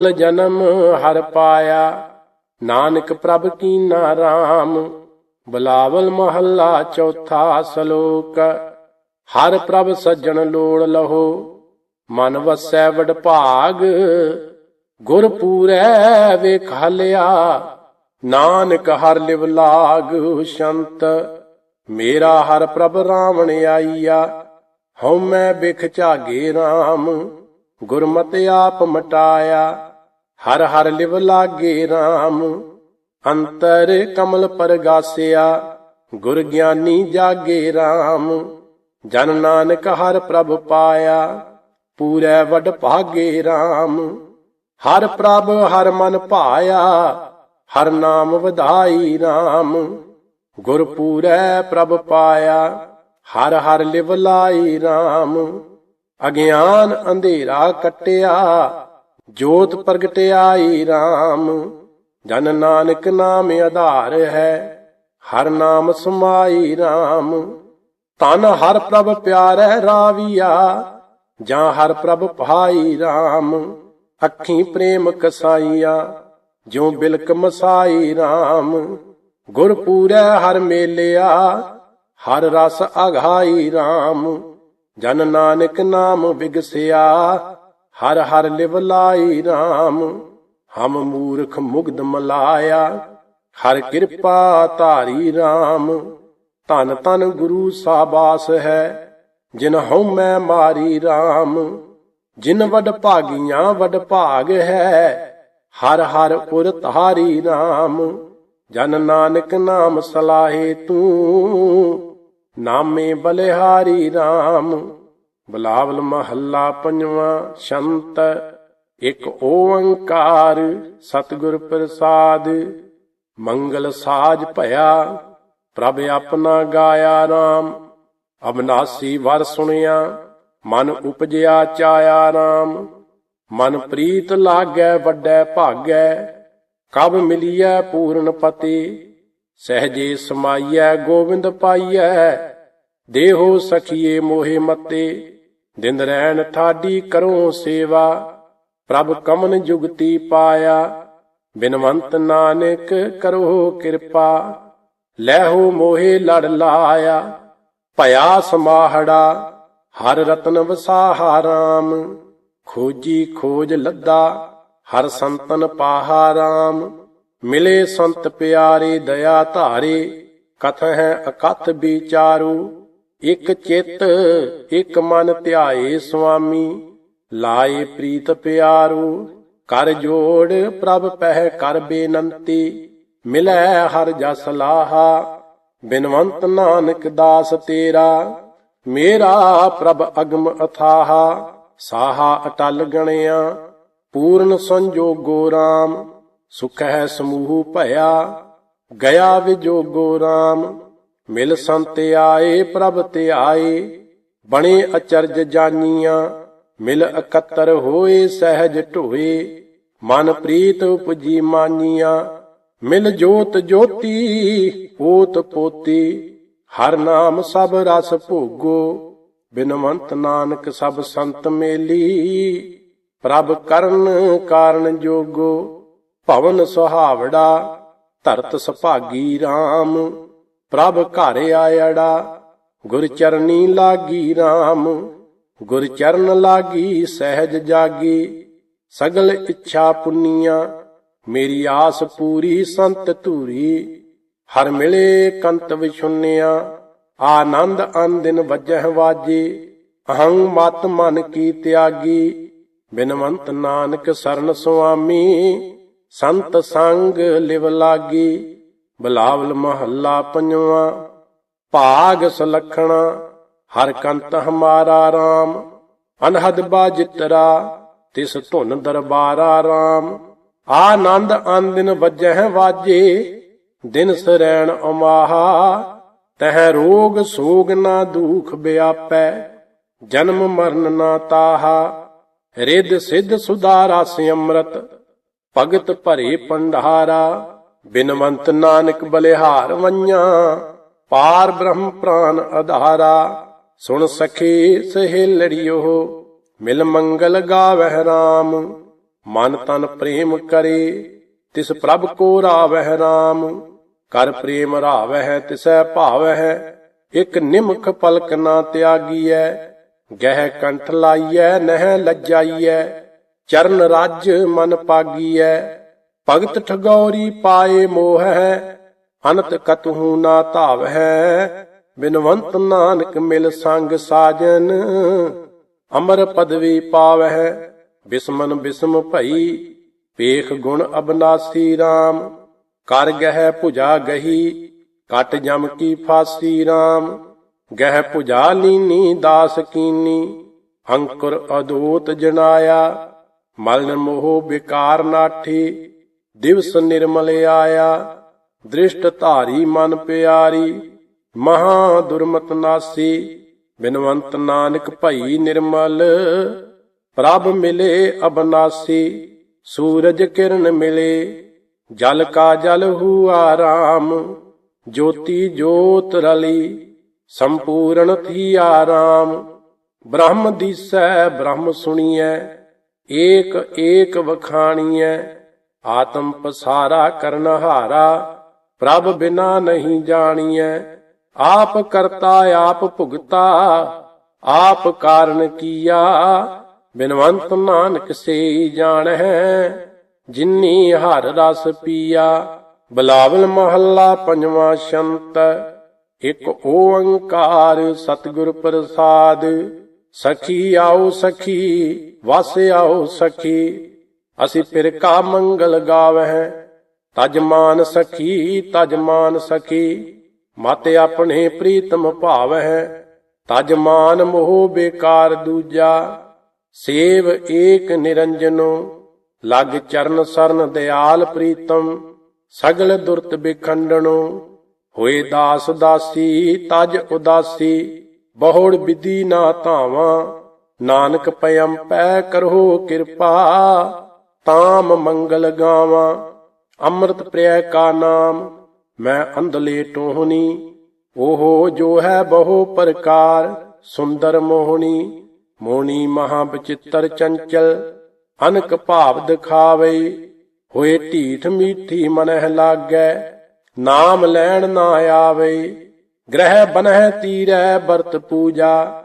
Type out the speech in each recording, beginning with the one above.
ਜਨਮ ਹਰ ਪਾਇਆ। ਨਾਨਕ ਪ੍ਰਭ ਕੀਨਾ ਰਾਮ, ਬਲਾਵਲ ਮਹੱਲਾ ਚੌਥਾ ਸ਼ਲੋਕ। ਹਰ ਪ੍ਰਭ ਸੱਜਣ ਲੋੜ ਲਹੋ, ਮਨ ਵਸੈ ਵਡ ਭਾਗ। ਗੁਰ ਪੂਰੈ ਵੇਖ ਹਲਿਆ, ਨਾਨਕ ਹਰ ਲਿਵ ਲਾਗ ਸ਼ੰਤ। ਮੇਰਾ ਹਰ ਪ੍ਰਭ ਰਾਵਣ ਆਈਆ, ਹਉ ਮੈਂ ਬਿਖ ਝਾਗੇ RAM ਗੁਰਮਤਿ ਆਪ ਮਟਾਇਆ ਹਰ ਹਰ ਲਿਵ ਲਾਗੇ RAM ਅੰਤਰ ਕਮਲ ਪਰਗਾਸਿਆ, ਗੁਰ ਗਿਆਨੀ ਜਾਗੇ RAM ਜਨ ਨਾਨਕ ਹਰ ਪ੍ਰਭ ਪਾਇਆ, ਪੂਰੇ ਵਡ ਭਾਗੇ RAM ਹਰ ਪ੍ਰਭ ਹਰ ਮਨ ਭਾਇਆ, ਹਰ ਨਾਮ ਵਧਾਈ RAM ਗੁਰ ਪੂਰੈ ਪ੍ਰਭ ਪਾਇਆ, ਹਰ ਹਰ ਲਿਵ ਲਾਈ RAM ਅਗਿਆਨ ਅੰਧੇਰਾ ਕਟਿਆ ਜੋਤ ਪ੍ਰਗਟਿਆਈ RAM ਜਨ ਨਾਨਕ ਨਾਮ ਆਧਾਰ ਹੈ, ਹਰ ਨਾਮ ਸਮਾਈ RAM ਤਨ ਹਰ ਪ੍ਰਭ ਪਿਆਰੈ ਰਾਵੀਆ, ਜਾਂ ਹਰ ਪ੍ਰਭ ਭਾਈ RAM ਅੱਖੀਂ ਪ੍ਰੇਮ ਕਸਾਈਆ, ਜਿਉ ਬਿਲਕ ਮਸਾਈ RAM ਗੁਰ ਪੂਰੈ ਹਰ ਮੇਲਿਆ, ਹਰ ਰਸ ਅਘਾਈ RAM ਜਨ ਨਾਨਕ ਨਾਮ ਵਿਗਸਿਆ ਹਰ ਹਰ ਲਿਵ ਲਾਈ RAM ਹਮ ਮੂਰਖ ਮੁਗਦ ਮਲਾਇਆ। ਹਰ ਕਿਰਪਾ ਧਾਰੀ RAM ਧਨ ਧਨ ਗੁਰੂ ਸਾਬਾਸ ਹੈ, ਜਿਨ ਹਉ ਮੈਂ ਮਾਰੀ RAM ਜਿਨ ਵਡ ਭਾਗੀਆਂ ਵਡ ਭਾਗ ਹੈ, ਹਰ ਹਰ ਪੁਰ ਧਾਰੀ RAM ਜਨ ਨਾਨਕ ਨਾਮ ਸਲਾਹੇ ਤੂੰ, ਨਾਮੇ ਬਲਿਹਾਰੀ RAM ਬਲਾਵਲ ਮਹੱਲਾ ਪੰਜਵਾਂ, ਸ਼ੰਤ, ਇਕ ਓੰਕਾਰ, ਸਤਿਗੁਰ ਪ੍ਰਸਾਦ, ਮੰਗਲ ਸਾਜ ਭਇਆ, ਪ੍ਰਭ ਆਪਣਾ ਗਾਇਆ RAM ਅਬਨਾਸੀ ਵਰ ਸੁਣਿਆ, ਮਨ ਉਪਜਿਆ ਚਾਇਆ RAM ਮਨ ਪ੍ਰੀਤ ਲਾਗੈ ਵੱਡੈ ਭਾਗੈ, ਕਬ ਮਿਲੀਐ ਪੂਰਨ ਪਤੀ, ਸਹਜੇ ਸਮਾਈਐ ਗੋਬਿੰਦ ਪਾਈਐ, ਦੇਹੋ ਸਖੀਏ ਮੋਹਿ ਮਤੇ। ਦਿਨ ਰਹਿਣ ਠਾਡੀ ਕਰੋ ਸੇਵਾ, ਪ੍ਰਭ ਕਮਨ ਜੁਗਤੀ ਪਾਇਆ, ਬਿਨਵੰਤ ਨਾਨਕ ਕਰੋ ਕਿਰਪਾ, ਲੈਹੋ ਮੋਹੇ ਲੜ ਲਾਇਆ, ਭਇਆ ਸਮਾਹੜਾ, ਹਰ ਰਤਨ ਵਸਾਹਾ RAM ਖੋਜੀ ਖੋਜ ਲੱਦਾ, ਹਰ ਸੰਤਨ ਪਾਹਾ RAM ਮਿਲੇ ਸੰਤ ਪਿਆਰੇ ਦਇਆ ਧਾਰੇ ਕਥ ਹੈ ਅਕਥ ਵਿਚਾਰੂ ਇਕ ਚਿਤ, ਇਕ ਮਨ ਧਿਆਏ ਸੁਆਮੀ। ਲਾਏ ਪ੍ਰੀਤ ਪਿਆਰੂ, ਕਰ ਜੋੜ ਪ੍ਰਭ ਪਹਿ ਕਰ ਬੇਨੰਤੀ। ਮਿਲੈ ਹਰ ਜਸ ਲਾਹਾ, ਬਿਨਵੰਤ ਨਾਨਕ ਦਾਸ ਤੇਰਾ। ਮੇਰਾ ਪ੍ਰਭ ਅਗਮ ਅਥਾਹਾ, ਸਾਹਾ ਅਟਲ ਗਣਿਆ। ਪੂਰਨ ਸੰਜੋਗੋ RAM ਸੁਖ ਹੈ ਸਮੂਹ ਭਇਆ, ਗਿਆ ਵਿਜੋਗੋ RAM ਮਿਲ ਸੰਤ ਆਏ, ਪ੍ਰਭ ਤੇ ਆਏ, ਬਣੇ ਅਚਰਜ ਜਾਨੀਆਂ, ਮਿਲ ਇਕੱਤਰ ਹੋਏ, ਸਹਿਜ ਢੋਏ, ਮਨ ਪ੍ਰੀਤ ਉਪਜੀ ਮਾਨੀਆਂ, ਮਿਲ ਜੋਤ ਜੋਤੀ ਓਤ ਪੋਤੀ, ਹਰ ਨਾਮ ਸਭ ਰਸ ਭੋਗੋ ਬਿਨਵੰਤ ਨਾਨਕ ਸਭ ਸੰਤ ਮੇਲੀ, ਪ੍ਰਭ ਕਰਨ ਕਾਰਨ ਜੋਗੋ, ਭਵਨ ਸੁਹਾਵੜਾ, ਧਰਤ ਸੁਭਾਗੀ RAM ਪ੍ਰਭ ਘਰ ਆਇੜਾ, ਗੁਰ ਚਰਨੀ ਲਾਗੀ RAM ਗੁਰ ਚਰਨ ਲਾਗੀ ਸਹਿਜ ਜਾਗੀ, ਸਗਲ ਇੱਛਾ ਪੁੰਨੀਆਂ, ਮੇਰੀ ਆਸ ਪੂਰੀ ਸੰਤ ਧੂਰੀ, ਹਰ ਮਿਲੇ ਕੰਤ ਵਿਛੁੰਨਿਆ, ਆਨੰਦ ਅਨਦਿਨ ਵਜਹ ਵਾਜੀ, ਅਹੰ ਮਤ ਮਨ ਕੀ ਤਿਆਗੀ, ਬਿਨਵੰਤ ਨਾਨਕ ਸਰਨ ਸੁਆਮੀ, ਸੰਤ ਸੰਗ ਲਿਵ ਲਾਗੀ। ਬਲਾਵਲ ਮਹੱਲਾ ਪੰਜਵਾਂ, ਭਾਗ ਸਲਖਣਾ, ਹਰ ਕੰਤ ਹਮਾਰਾ RAM ਅਨਹਦ ਬਾਜਿਤਰਾ, ਤਿਸ ਧੁਨ ਦਰਬਾਰਾ RAM ਆਨੰਦ ਆਨੰਦਿਨ ਵੱਜਹਿ ਵਾਜੇ, ਦਿਨ ਸਰੈਣ ਅਮਾਹਾ, ਤਹਿ ਰੋਗ ਸੋਗ ਨਾ ਦੁਖ ਬਿਆਪੈ, ਜਨਮ ਮਰਨ ਨਾ ਤਾਹਾ। ਰਿੱਧ ਸਿੱਧ ਸੁਧਾਰਾ ਸੇ ਭਗਤ ਭਰੇ ਪੰਡਾਰਾ ਬਿਨਵੰਤ ਨਾਨਕ ਬਲਿਹਾਰ ਵੰਨਾ ਪਾਰ ਬ੍ਰਹਮ ਪ੍ਰਾਨ ਆਧਾਰਾ ਸੁਣ ਸਖੀ ਸਹੇਲੜਿਓ, ਮਿਲ ਮੰਗਲ ਗਾਵਹਿ ਰਾਮ। ਮਨ ਤਨ ਪ੍ਰੇਮ ਕਰੇ, ਤਿਸ ਪ੍ਰਭ ਕੋ ਰਾਵਹਿ RAM ਕਰ ਪ੍ਰੇਮ ਰਾਵਹਿ, ਤਿਸੈ ਭਾਵਹਿ, ਇਕ ਨਿਮਖ ਪਲਕ ਨਾ ਤਿਆਗੀਐ। ਗਹਿ ਕੰਠ ਲਾਈਐ, ਨਹਿ ਲੱਜਾਈਐ। ਚਰਨ ਰਾਜ ਮਨ ਪਾਗੀਐ। ਭਗਤ ਠਗੌਰੀ ਪਾਏ ਮੋਹੈ, ਅਨਤ ਕਤਹੂ ਨਾ ਧਾਵਹਿ, ਬਿਨਵੰਤ ਨਾਨਕ ਮਿਲ ਸੰਗ ਸਾਜਨ, ਅਮਰ ਪਦਵੀ ਪਾਵਹਿ, ਬਿਸਮਨ ਬਿਸਮ ਭਈ, ਪੇਖ ਗੁਣ ਅਬਨਾਸੀ RAM ਕਰ ਗਹਿ ਭੁਜਾ ਗਹੀ, ਕਟ ਜਮ ਕੀ ਫਾਸੀ RAM ਗਹਿ ਭੁਜਾ ਲੀਨੀ ਦਾਸ ਕੀਨੀ ਅੰਕੁਰ ਅਦੋਤ ਜਨਾਇਆ, ਮਲਨ ਮੋਹ ਵਿਕਾਰ ਨਾਠੀ ਦਿਵਸ ਨਿਰਮਲ ਆਇਆ, ਦ੍ਰਿਸ਼ਟ ਧਾਰੀ ਮਨ ਪਿਆਰੀ, ਮਹਾ ਦੁਰਮਤ ਨਾਸੀ, ਬਿਨਵੰਤ ਨਾਨਕ ਭਈ ਨਿਰਮਲ। ਪ੍ਰਭ ਮਿਲੇ ਅਬਨਾਸੀ, ਸੂਰਜ ਕਿਰਨ ਮਿਲੇ, ਜਲ ਕਾ ਜਲ ਹੁਆ ਰਾਮ, ਜੋਤੀ ਜੋਤ ਰਲੀ, ਸੰਪੂਰਨ ਥੀ ਆਰਾਮ ਬ੍ਰਹਮ ਦੀਸੈ, ਬ੍ਰਹਮ ਸੁਣੀਐ, ਏਕ ਏਕ ਵਖਾਣੀਐ ਆਤਮ ਪਸਾਰਾ ਕਰਨ ਹਾਰਾ, ਪ੍ਰਭ ਬਿਨਾ ਨਹੀਂ ਜਾਣੀਐ। ਆਪ ਕਰਤਾ, ਆਪ ਭੁਗਤਾ, ਆਪ ਕਾਰਨ ਕੀਆ। ਬਿਨਵੰਤ ਨਾਨਕ ਸੇ ਜਾਣੈ ਜਿਨੀ ਹਰ ਰਸ ਪੀਆ। ਬਲਾਵਲ ਮਹੱਲਾ ਪੰਜਵਾਂ ਸ਼ੰਤ, ਇਕ ਓੰਕਾਰ ਸਤਿਗੁਰ ਪ੍ਰਸਾਦ। ਸਖੀ ਆਓ, ਸਖੀ, ਵਸ ਆਓ, ਸਖੀ। ਅਸੀਂ ਫਿਰ ਕਾ ਮੰਗਲ ਗਾਵਹਿ। ਤਜ ਮਾਨ ਸਖੀ, ਤਜ ਮਾਨ ਸਖੀ। ਮਤ ਆਪਣੇ ਪ੍ਰੀਤਮ ਭਾਵਹਿ। ਤਜ ਮਾਨ ਮੋਹ ਬੇਕਾਰ ਦੂਜਾ। ਸੇਵ ਏਕ ਨਿਰੰਜਨੋ। ਲਗ ਚਰਨ ਸਰਨ ਦਿਆਲ ਪ੍ਰੀਤਮ। ਸਗਲ ਦੁਰਤ ਬਿਖੰਡਣੋ ਹੋਏ ਦਾਸ ਦਾਸੀ, ਤਜ ਉਦਾਸੀ। ਬਹੁੜ ਵਿਧੀ ਨਾ ਧਾਵਾਂ। ਨਾਨਕ ਪਇਮ ਪੈ ਕਰੋ ਕਿਰਪਾ। ਤਾਮ ਮੰਗਲ ਗਾਵਾਂ, ਅੰਮ੍ਰਿਤ ਪ੍ਰਿਯ ਕਾ ਨਾਮ, ਮੈਂ ਅੰਧਲੇ ਟੋਹਨੀ ਉਹ ਜੋ ਹੈ ਬਹੁ ਪ੍ਰਕਾਰ, ਸੁੰਦਰ ਮੋਹਣੀ ਮੋਹਣੀ ਮਹਾ ਬਚਿੱਤਰ ਚੰਚਲ, ਅਨਕ ਭਾਵ ਦਿਖਾਵੇ, ਹੋਏ ਢੀਠ ਮੀਠੀ ਮਨਹਿ ਲਾਗੈ, ਨਾਮ ਲੈਣ ਨਾ ਆਵੇ, ਗ੍ਰਹਿ ਬਨਹਿ ਤੀਰੈ ਵਰਤ ਪੂਜਾ,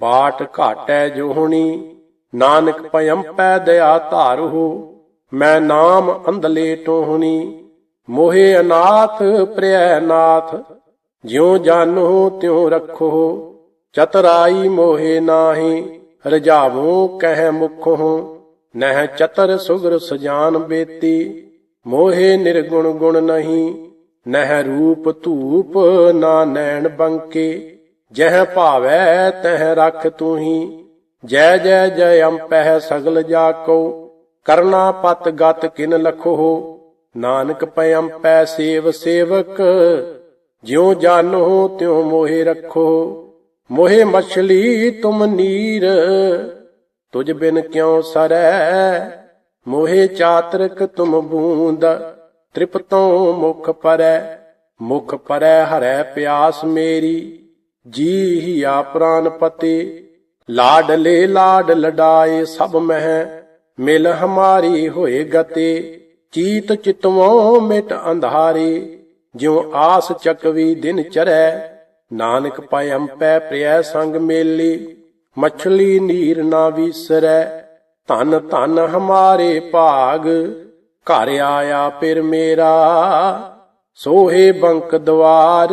ਬਾਟ ਘਾਟੈ ਜੋਹਣੀ ਨਾਨਕ ਪਇਮ ਪੈ ਦਇਆ ਧਾਰਹੁ, ਮੈਂ ਨਾਮ ਅੰਧਲੇ ਟੋਹਣੀ ਮੋਹਿ ਅਨਾਥ ਪ੍ਰਿਆ ਨਾਥ, ਜਿਉ ਜਾਨੋ ਤਿਉ ਰੱਖੋ। ਚਤਰਾਈ ਮੋਹਿ ਨਾਹੀ, ਰਜਾਵੋ ਕਹਿ ਮੁਖੋ। ਨਹਿ ਚਤਰ ਸੁਗਰ ਸਜਾਨ ਬੇਤੀ, ਮੋਹਿ ਨਿਰਗੁਣ ਗੁਣ ਨਹੀਂ। ਨਹਿ ਰੂਪ ਧੂਪ ਨਾ ਨੈਣ ਬੰਕੇ, ਜਹ ਭਾਵੈ ਤਹ ਰਖ ਤੂਹੀ। ਜੈ ਜੈ ਜੈ ਅੰਪਹਿ ਸਗਲ ਜਾ ਕੋ ਕਰਨਾ ਪਤ ਗਤ ਕਿਨ ਲਖੋ ਨਾਨਕ ਪੈ ਪੈ ਸੇਵ ਸੇਵਕ, ਜਿਉ ਜਾਨੋ ਤਿਉ ਮੋਹਿ ਰੱਖੋ। ਮੋਹਿ ਮਛਲੀ ਤੁਮ ਨੀਰ ਤੁਝ ਬਿਨ ਕਿਉ ਸਰੈ। ਮੋਹਿ ਚਾਤਰਕ ਤੁਮ ਬੂੰਦ, ਤ੍ਰਿਪਤੋਂ ਮੁਖ ਪਰੈ। ਮੁਖ ਪਰੈ ਹਰੈ ਪਿਆਸ ਮੇਰੀ ਜੀ ਹੀ ਆ ਪ੍ਰਾਨ ਪਤੇ ਲਾਡਲੇ ਲਾਡ ਲਡਾਏ ਸਭ ਮਹਿ, ਮਿਲ ਹਮਾਰੀ ਹੋਏ ਗਤੇ, ਚੀਤ ਚਿਤਵੋਂ ਮਿਟ ਅੰਧਾਰੇ, ਜਿਉ ਆਸ ਚੱਕਵੀ ਦਿਨ ਚਰੈ, ਨਾਨਕ ਪਾਇ ਅੰਪੈ ਪ੍ਰਿਆ ਸੰਗ ਮੇਲੀ, ਮਛਲੀ ਨੀਰ ਨਾ ਵੀਸਰੈ, ਧਨ ਧਨ ਹਮਾਰੇ ਭਾਗ, ਘਰ ਆਇਆ ਫਿਰ ਮੇਰਾ, ਸੋਹੇ ਬੰਕ ਦਵਾਰ,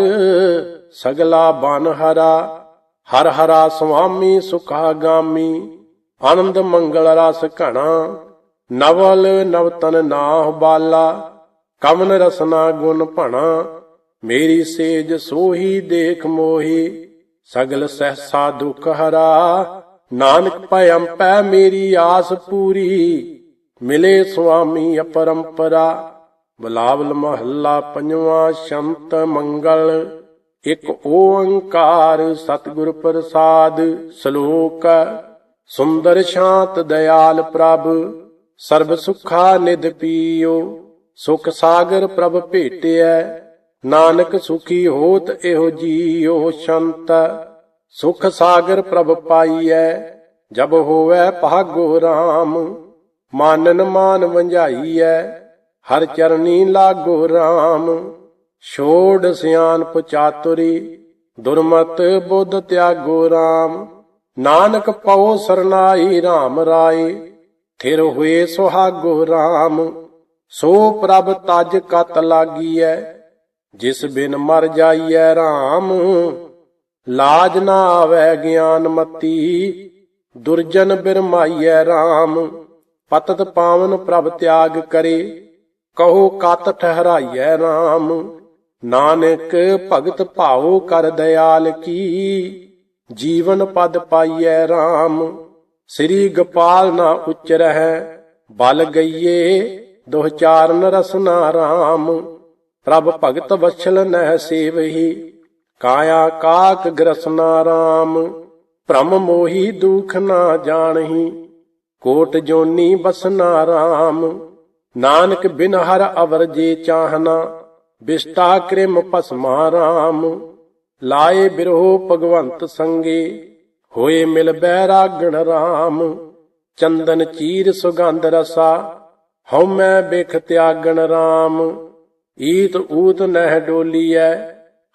ਸਗਲਾ ਬਨ ਹਰਾ ਹਰ ਹਰਾ ਸੁਆਮੀ ਸੁਖਾ ਗਾਮੀ ਆਨੰਦ ਮੰਗਲ ਰਸ ਘਣਾ। ਨਵਲ ਨਵਤਨ ਨਾਹ ਬਾਲਾ ਕਮਨ ਰਸਨਾ ਗੁਣ ਭਣਾ। ਮੇਰੀ ਸੇਜ ਸੋਹੀ ਦੇਖ ਮੋਹੀ, ਸਗਲ ਸਹਸਾ ਦੁਖ ਹਰਾ। ਨਾਨਕ ਭਇ ਪੈ ਮੇਰੀ ਆਸ ਪੂਰੀ, ਮਿਲੇ ਸੁਆਮੀ ਅਪਰੰਪਰਾ। ਬਲਾਵਲ ਮਹੱਲਾ ਪੰਜਵਾਂ, ਸ਼ੰਤ ਮੰਗਲ। ਇਕ ਓੰਕਾਰ ਸਤਿਗੁਰ ਪ੍ਰਸਾਦ ਸ਼ਲੋਕ ਸੁੰਦਰ ਸ਼ਾਂਤ ਦਇਆਲ ਪ੍ਰਭ, ਸਰਬ ਸੁਖਾ ਨਿਦ ਪੀਓ। ਸੁਖ ਸਾਗਰ ਪ੍ਰਭ ਭੇਟਿਐ, ਨਾਨਕ ਸੁਖੀ ਹੋਤ ਇਹੋ ਜੀਉ ਸ਼ੰਤ। ਸੁਖ ਸਾਗਰ ਪ੍ਰਭ ਪਾਈਐ, ਜਬ ਹੋਵੇ ਭਾਗੋ RAM ਮਾਨਨ ਮਾਨ ਵੰਝਾਈਐ, ਹਰ ਚਰਨੀ ਲਾਗੋ RAM ਛੋੜ ਸਿਆਨ ਚਾਤੁਰੀ, ਦੁਰਮਤ ਬੁੱਧ ਤਿਆਗੋ RAM ਨਾਨਕ ਪਉ ਸਰਨਾਈ RAM ਰਾਏ, ਥਿਰ ਹੋਏ ਸੁਹਾਗੋ RAM ਸੋ ਪ੍ਰਭ ਤਜ ਕਤ ਲਾਗੀਐ, ਜਿਸ ਬਿਨ ਮਰ ਜਾਈਐ RAM ਲਾਜ ਨਾ ਆਵੈ ਗਿਆਨ ਮਤੀ, ਦੁਰਜਨ ਬਿਰਮਾਈਐ RAM ਪਤਤ ਪਾਵਨ ਪ੍ਰਭ ਤਿਆਗ ਕਰੇ, ਕਹੋ ਕਤ ਠਹਰਾਈਐ RAM ਨਾਨਕ ਭਗਤ ਭਾਉ ਕਰ ਦਇਆਲ ਕੀ, ਜੀਵਨ ਪਦ ਪਾਈਐ RAM ਸ੍ਰੀ ਗੋਪਾਲ ਨਾ ਉਚਰਹਿ ਬਲ ਗਈਏ ਦੁਹ ਚਾਰਨ ਰਸਨਾ RAM ਪ੍ਰਭ ਭਗਤ ਵਛਲ ਨਹਿ ਸੇਵਹੀ, ਕਾਇਆ ਕਾਕ ਗ੍ਰਸਨਾ RAM ਭ੍ਰਮ ਮੋਹੀ ਦੁਖ ਨਾ ਜਾਣਹੀ, ਕੋਟ ਜੋਨੀ ਬਸਨਾ RAM ਨਾਨਕ ਬਿਨ ਹਰ ਅਵਰ ਜੇ ਚਾਹਨਾ ਬਿਸਟਾ ਕ੍ਰਿਮ ਭਸਮਾ RAM ਲਾਏ ਬਿਰਹੋ ਭਗਵੰਤ ਸੰਗੇ, ਹੋਏ ਮਿਲ ਬੈਰਾਗਣ ਰਾਮ, ਚੰਦਨ ਚੀਰ ਸੁਗੰਧ ਰਸਾ, ਹਉ ਬਿਖ ਤਿਆਗਣ ਰਾਮ, ਈਤ ਊਤ ਨਹਿ ਡੋਲੀਐ,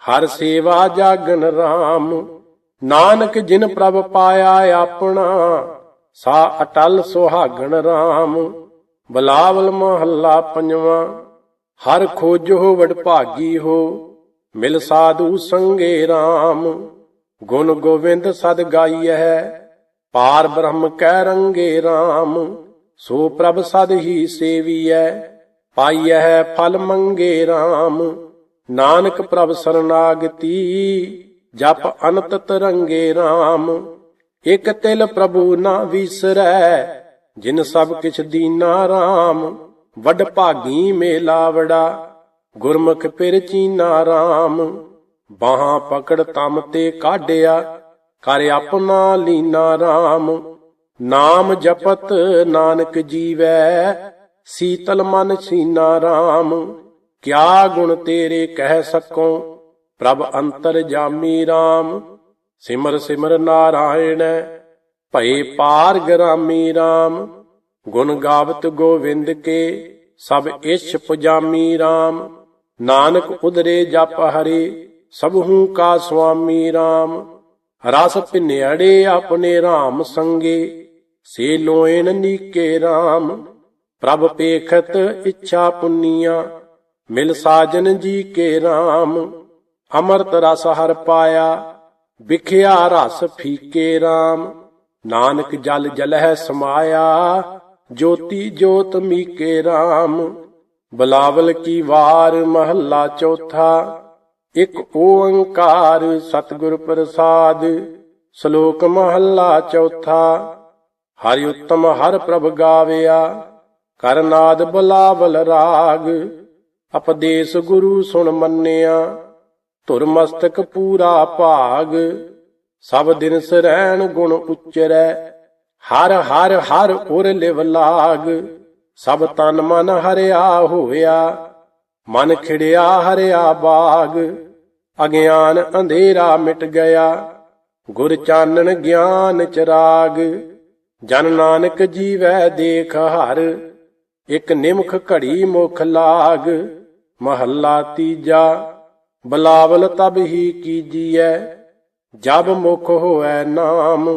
ਹਰ ਸੇਵਾ ਜਾਗਣ ਰਾਮ, ਨਾਨਕ ਜਿਨ ਪ੍ਰਭ ਪਾਇਆ ਆਪਣਾ, ਸਾ ਅਟਲ ਸੁਹਾਗਣ ਰਾਮ, ਬਲਾਵਲ ਮਹੱਲਾ ਪੰਜਵਾਂ ਹਰ ਖੋਜੋ ਵਡਭਾਗੀ ਹੋ, ਮਿਲ ਸਾਧੂ ਸੰਗੇ RAM ਗੁਣ ਗੋਵਿੰਦ ਸਦ ਗਾਈਐ, ਪਾਰ ਬ੍ਰਹਮ ਕੈ ਰੰਗੇ RAM ਸੋ ਪ੍ਰਭ ਸਦ ਹੀ ਸੇਵੀਐ, ਪਾਈਐ ਫਲ ਮੰਗੇ RAM ਨਾਨਕ ਪ੍ਰਭ ਸਰਨਾਗਤੀ, ਜਪ ਅਨੰਤ ਤਰੰਗੇ RAM ਇਕ ਤਿਲ ਪ੍ਰਭੂ ਨਾ ਵਿਸਰੈ, ਜਿਨ ਸਭ ਕਿਛ ਦੀਨਾ RAM ਵੱਡ ਭਾਗੀ ਮੇਲਾਵੜਾ, ਗੁਰਮੁਖ ਪਿਰ ਚੀਨਾ RAM ਬਾਹਾਂ ਪਕੜ ਤਮ ਤੇ ਕਾਢਿਆ, ਕਰ ਆਪਣਾ ਲੀਨਾ RAM ਨਾਮ ਜਪਤ ਨਾਨਕ ਜੀਵੈ, ਸੀਤਲ ਮਨ ਸੀਨਾ RAM ਕਿਆ ਗੁਣ ਤੇਰੇ ਕਹਿ ਸਕੋ, ਪ੍ਰਭ ਅੰਤਰ ਜਾਮੀ RAM ਸਿਮਰ ਸਿਮਰ ਨਾਰਾਇਣ, ਭਏ ਪਾਰ ਗਰਾਮੀ RAM ਗੁਣ ਗਾਵਤ ਗੋਵਿੰਦ ਕੇ, ਸਭ ਇਛ ਪੁਜਾਮੀ RAM ਨਾਨਕ ਉਦਰੇ ਜਪ ਹਰੇ ਸਭਹੂ ਕਾ ਸੁਆਮੀ RAM ਰਸ ਭਿਨਿਆੜੇ ਆਪਣੇ RAM ਸੰਗੇ, ਸੇ ਲੋਇਨ ਨੀਕੇ RAM ਪ੍ਰਭ ਪੇਖਤ ਇੱਛਾ ਪੁੰਨੀਆਂ, ਮਿਲ ਸਾਜਨ ਜੀ ਕੇ RAM ਅਮਰਤ ਰਸ ਹਰ ਪਾਇਆ, ਵਿਖਿਆ ਰਸ ਫੀਕੇ RAM ਨਾਨਕ ਜਲ ਜਲਹਿ ਸਮਾਇਆ ਜੋਤੀ ਜੋਤ ਮੀਕੇ RAM ਬਲਾਵਲ ਕੀ ਵਾਰ ਮਹੱਲਾ ਚੌਥਾ। ਇੱਕ ਓੰਕਾਰ ਸਤਿਗੁਰ ਪ੍ਰਸਾਦ, ਸ਼ਲੋਕ ਮਹੱਲਾ ਚੌਥਾ। ਹਰਿ ਉਤਮ ਹਰ ਪ੍ਰਭ ਗਾਵਿਆ ਕਰਨਾਦ ਬਲਾਵਲ ਰਾਗ। ਅਪਦੇਸ ਗੁਰੂ ਸੁਣ ਮੰਨਿਆ, ਧੁਰ ਮਸਤਕ ਪੂਰਾ ਭਾਗ। ਸਭ ਦਿਨ ਸਰੈਣ ਗੁਣ ਉਚਰੈ ਹਰ ਹਰ ਹਰ ਉਰ ਲਿਵਲਾਗ ਸਭ ਤਨ ਮਨ ਹਰਿਆ ਹੋਇਆ। ਮਨ ਖਿੜਿਆ ਹਰਿਆ ਬਾਗ, ਅਗਿਆਨ ਅੰਧੇਰਾ ਮਿਟ ਗਿਆ। ਗੁਰ ਚਾਨਣ ਗਿਆਨ ਚਰਾਗ ਜਨ ਨਾਨਕ ਜੀਵੈ ਦੇਖ ਹਰ। ਇਕ ਨਿਮਖ ਘੜੀ ਮੁਖ ਲਾਗ, ਮਹੱਲਾ ਤੀਜਾ। ਬਲਾਵਲ ਤਬ ਹੀ ਕੀਜੀਐ ਜਬ ਮੁਖ ਹੋਐ ਨਾਮ।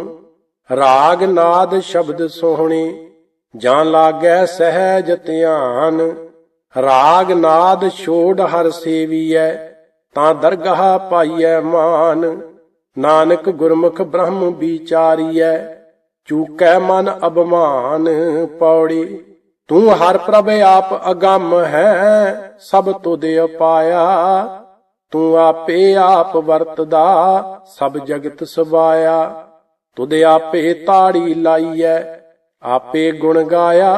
ਰਾਗ ਨਾਦ ਸ਼ਬਦ ਸੋਹਣੇ ਜਾਂ ਲਾਗੈ ਸਹਿਜ ਧਿਆਨ। ਰਾਗ ਨਾਦ ਛੋੜ ਹਰ ਸੇਵੀਐ, ਤਾਂ ਦਰਗਾਹ ਪਾਈਐ ਮਾਨ। ਨਾਨਕ ਗੁਰਮੁਖ ਬ੍ਰਹਮ ਵਿਚਾਰੀਐ, ਚੂਕੈ ਮਨ ਅਬਮਾਨ ਪੌੜੀ। ਤੂੰ ਹਰ ਪ੍ਰਭ ਆਪ ਅਗੰਮ ਹੈ, ਸਭ ਤੁਧ ਅਪਾਇਆ। ਤੂੰ ਆਪੇ ਆਪ ਵਰਤਦਾ, ਸਭ ਜਗਤ ਸਵਾਇਆ। ਤੁਧ ਆਪੇ ਤਾੜੀ ਲਾਈਐ, ਆਪੇ ਗੁਣ ਗਾਇਆ।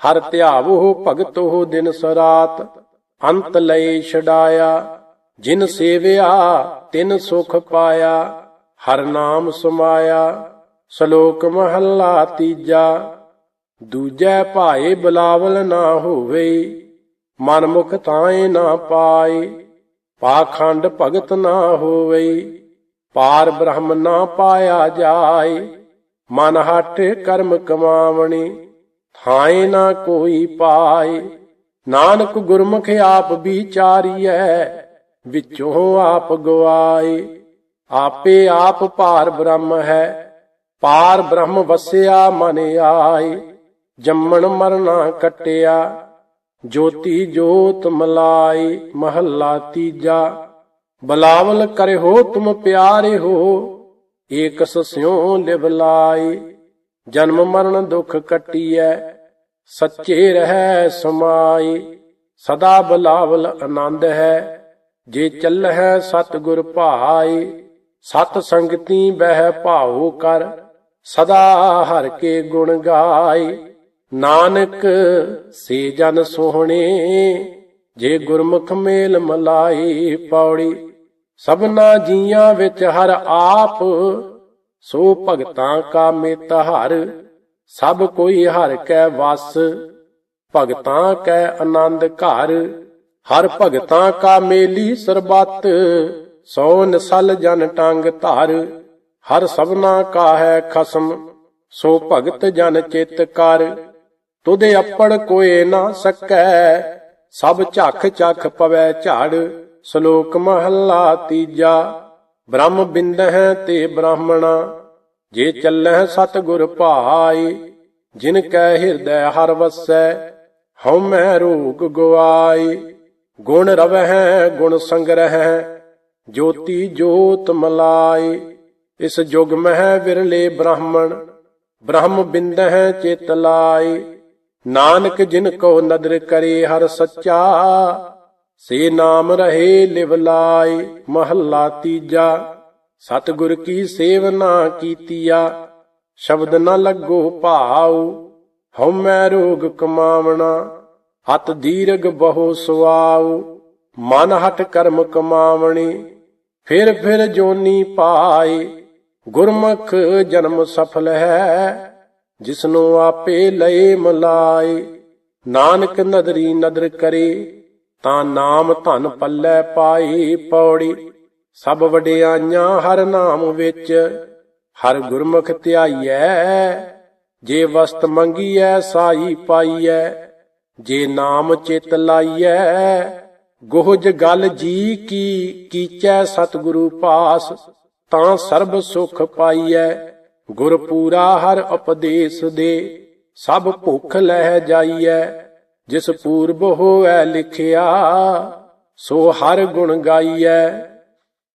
ਹਰ ਧਿਆਵੋ ਭਗਤੋ ਦਿਨ ਸਰਾਤ, ਅੰਤ ਲਏ ਛਡਾਇਆ। ਜਿਨ ਸੇਵਿਆ, ਤਿਨ ਸੁਖ ਪਾਇਆ। ਹਰ ਨਾਮ ਸਮਾਇਆ, ਸ਼ਲੋਕ ਮਹੱਲਾ ਤੀਜਾ। ਦੂਜੈ ਭਾਏ ਬਲਾਵਲ ਨਾ ਹੋਵੇ ਮਨ ਮੁਖ ਤਾਏ ਨਾ ਪਾਏ। ਪਾਖੰਡ ਭਗਤ ਨਾ ਹੋਵੇ। ਪਾਰ ਬ੍ਰਹਮ ਨਾ ਪਾਇਆ ਜਾਏ, ਮਨ ਹਟ ਕਰਮ ਕਮਾਵਣੀ, ਥਾਏ ਨਾ ਕੋਈ ਪਾਏ। ਨਾਨਕ ਗੁਰਮੁਖ ਆਪ ਵਿਚਾਰੀਐ, ਵਿੱਚੋਂ ਆਪ ਗਵਾਏ। ਆਪੇ ਆਪ ਭਾਰ ਬ੍ਰਹਮ ਹੈ, ਪਾਰ ਬ੍ਰਹਮ ਵਸਿਆ ਮਨ ਆਏ। ਜੰਮਣ ਮਰਨਾ ਕਟਿਆ, ਜੋਤੀ ਜੋਤ ਮਲਾਈ ਮਹੱਲਾ ਤੀਜਾ। ਬਲਾਵਲ ਕਰਿਓ ਤੁਮ ਪਿਆਰੇ ਹੋ ਏਕ ਸਸਿਓ ਲਿਵ ਲਾਈ ਜਨਮ ਮਰਨ ਦੁਖ ਕਟੀਐ, ਸੱਚੇ ਰਹਿ ਸਮਾਈ ਸਦਾ ਬਲਾਵਲ ਆਨੰਦ ਹੈ, ਜੇ ਚੱਲਹਿ ਸਤਿਗੁਰ ਭਾਈ ਸਤ ਸੰਗਤੀ ਬਹਿ ਭਾਉ ਕਰ, ਸਦਾ ਹਰ ਕੇ ਗੁਣ ਗਾਈ ਨਾਨਕ, ਸੇ ਜਨ ਸੋਹਣੇ, ਜੇ ਗੁਰਮੁਖ ਮੇਲ ਮਲਾਈ ਪੌੜੀ ਸਭਨਾ ਜੀਆਂ ਵਿੱਚ ਹਰ ਆਪ, ਸੋ ਭਗਤਾਂ ਕਾ ਮਿਤ ਹਰ, ਸਭ ਕੋਈ ਹਰ ਕੈ ਵਸ, ਭਗਤਾਂ ਕੈ ਆਨੰਦ ਘਰ, ਹਰ ਭਗਤਾਂ ਕਾ ਮੇਲੀ ਸਰਬੱਤ ਸੋ ਨਸਲ ਜਨ ਟੰਗ ਧਾਰ, ਹਰ ਸਭਨਾ ਕਾ ਹੈ ਖਸਮ, ਸੋ ਭਗਤ ਜਨ ਚਿਤ ਕਰ ਤੁਦੇ ਅੱਪੜ ਕੋਏ ਨਾ ਸਕੈ, ਸਭ ਝੱਖ ਝੱਖ ਪਵੈ ਝਾੜ ਸ਼ਲੋਕ ਮਹੱਲਾ ਤੀਜਾ। ਬ੍ਰਹਮ ਬਿੰਦ ਹੈ ਤੇ ਬ੍ਰਾਹਮਣਾ, ਜੇ ਚੱਲੈ ਸਤਿਗੁਰ ਭਾਈ, ਜਿਨ ਕੈ ਹਿਰਦੈ ਹਰ ਵਸੈ ਹਉਮੈ ਰੋਗ ਗਵਾਈ। ਗੁਣ ਰਵਹਿ, ਗੁਣ ਸੰਗਰਹਿ, ਜੋਤੀ ਜੋਤ ਮਲਾਈ। ਇਸ ਜੁਗ ਮਹਿ ਵਿਰਲੇ ਬ੍ਰਾਹਮਣ, ਬ੍ਰਹਮ ਬਿੰਦ ਹੈ ਚਿਤ ਲਾਈ। ਨਾਨਕ ਜਿਨ ਕੋ ਨਦਰ ਕਰੇ ਹਰ ਸੱਚਾ ਸੇ ਨਾਮ ਰਹੇ ਲਿਵ ਲਾਈ ਮਹੱਲਾ ਤੀਜਾ। ਸਤਿਗੁਰ ਕੀ ਸੇਵਨਾ ਕੀਤੀਆ, ਸ਼ਬਦ ਨਾ ਲੱਗੋ ਭਾਉ ਹਉਮੈ ਰੋਗ ਕਮਾਵਣਾ ਹਤ ਦੀਰਗ ਬਹੁ ਸੁਆਉ, ਮਨ ਹਟ ਕਰਮ ਕਮਾਵਣੀ, ਫਿਰ ਫਿਰ ਜੋਨੀ ਪਾਏ, ਗੁਰਮੁਖ ਜਨਮ ਸਫਲ ਹੈ, ਜਿਸਨੂੰ ਆਪੇ ਲਏ ਮਲਾਏ, ਨਾਨਕ ਨਦਰੀ ਨਦਰ ਕਰੇ ਤਾਂ ਨਾਮ ਧਨ ਪੱਲੇ ਪਾਈ ਪੌੜੀ। ਸਭ ਵਡਿਆਈਆਂ ਹਰ ਨਾਮ ਵਿੱਚ, ਹਰ ਗੁਰਮੁਖ ਧਿਆਈਐ। ਜੇ ਵਸਤ ਮੰਗੀਐ, ਸਾਈ ਪਾਈਐ। ਜੇ ਨਾਮ ਚਿਤ ਲਾਈਐ, ਗੋਹਜ ਗਲ ਜੀ ਕੀ ਕੀਚੈ ਸਤਿਗੁਰੂ ਪਾਸ। ਤਾਂ ਸਰਬ ਸੁਖ ਪਾਈਐ, ਗੁਰ ਪੂਰਾ ਹਰ ਉਪਦੇਸ਼ ਦੇ। ਸਭ ਭੁੱਖ ਲੈ ਜਾਈਐ ਜਿਸ ਪੂਰਬ ਹੋਐ ਲਿਖਿਆ ਸੋ ਹਰ ਗੁਣ ਗਾਈਐ।